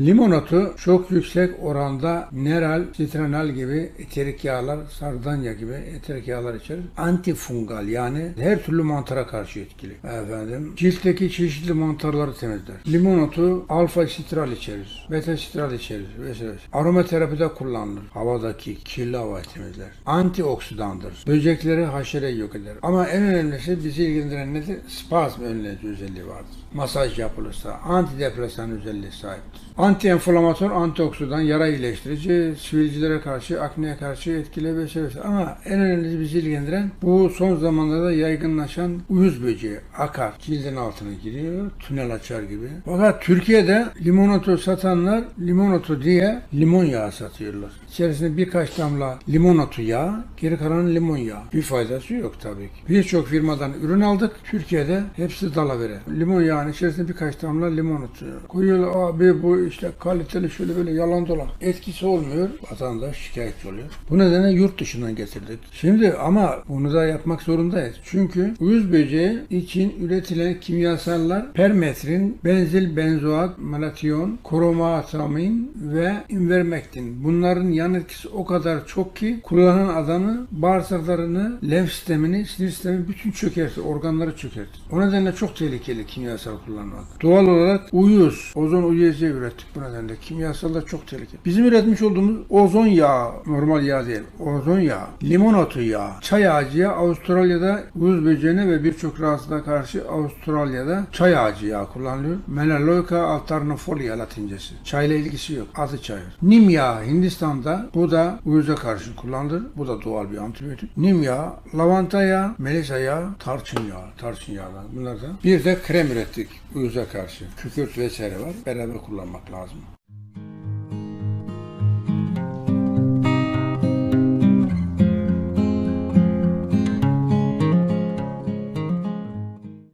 Limonotu çok yüksek oranda neral, sitranal gibi eterik yağlar, sardanya gibi eterik yağlar içerir. Antifungal yani her türlü mantara karşı etkili. Efendim, ciltteki çeşitli mantarları temizler. Limonotu alfa sitral içerir, beta sitral içerir vesaire. Aromaterapide kullanılır. Havadaki kirli havayı temizler. Antioksidandır. Böcekleri haşereyi yok eder. Ama en önemlisi bizi ilgilendiren nedir? Spazm önleyici özelliği vardır. Masaj yapılırsa antidepresan özelliği sahiptir. Antienflamatör, antioksidan, yara iyileştirici, sivilcilere karşı, akneye karşı etkili vesaire. vesaire. Ama en önemlisi bizi ilgilendiren bu son zamanlarda yaygınlaşan uyuz böceği, akar. Cildin altına giriyor, tünel açar gibi. Fakat Türkiye'de limonato satanlar limonato diye limon yağı satıyorlar. İçerisinde birkaç damla limonato yağı, geri kalanı limon yağı. Bir faydası yok tabii ki. Birçok firmadan ürün aldık. Türkiye'de hepsi dalavere. Limon yağının içerisinde birkaç damla limonato. Koyuyorlar abi bu işte kaliteli şöyle böyle yalan dolan. Etkisi olmuyor. Vatandaş şikayetçi oluyor. Bu nedenle yurt dışından getirdik. Şimdi ama bunu da yapmak zorundayız. Çünkü uyuz böceği için üretilen kimyasallar permetrin, benzil benzoat, malation, kromatamin ve invermektin. Bunların yan etkisi o kadar çok ki kullanan adamı bağırsaklarını, lenf sistemini, sinir sistemini bütün çökertir, organları çökertir. O nedenle çok tehlikeli kimyasal kullanmak. Doğal olarak uyuz, ozon uyuyacağı ürettik bu nedenle. Kimyasallar çok tehlikeli. Bizim üretmiş olduğumuz ozon yağı, normal yağ değil, ozon yağı, limon otu yağı, çay ağacı yağı Avustralya'da uyuz böceğine ve birçok rahatsızlığa karşı Avustralya'da çay ağacı yağı kullanılıyor. Melaleuca alternifolia latincesi. Çayla ilgisi yok. Adı çay. Nim yağı Hindistan'da bu da uyuza karşı kullanılır. Bu da doğal bir antibiyotik. Nim yağı, lavanta yağı, melisa yağı, tarçın yağı. Tarçın yağı. Bunlar da. Bir de krem ürettik uyuza karşı. Kükürt vesaire var. Beraber kullanmak lazım. germoplasma.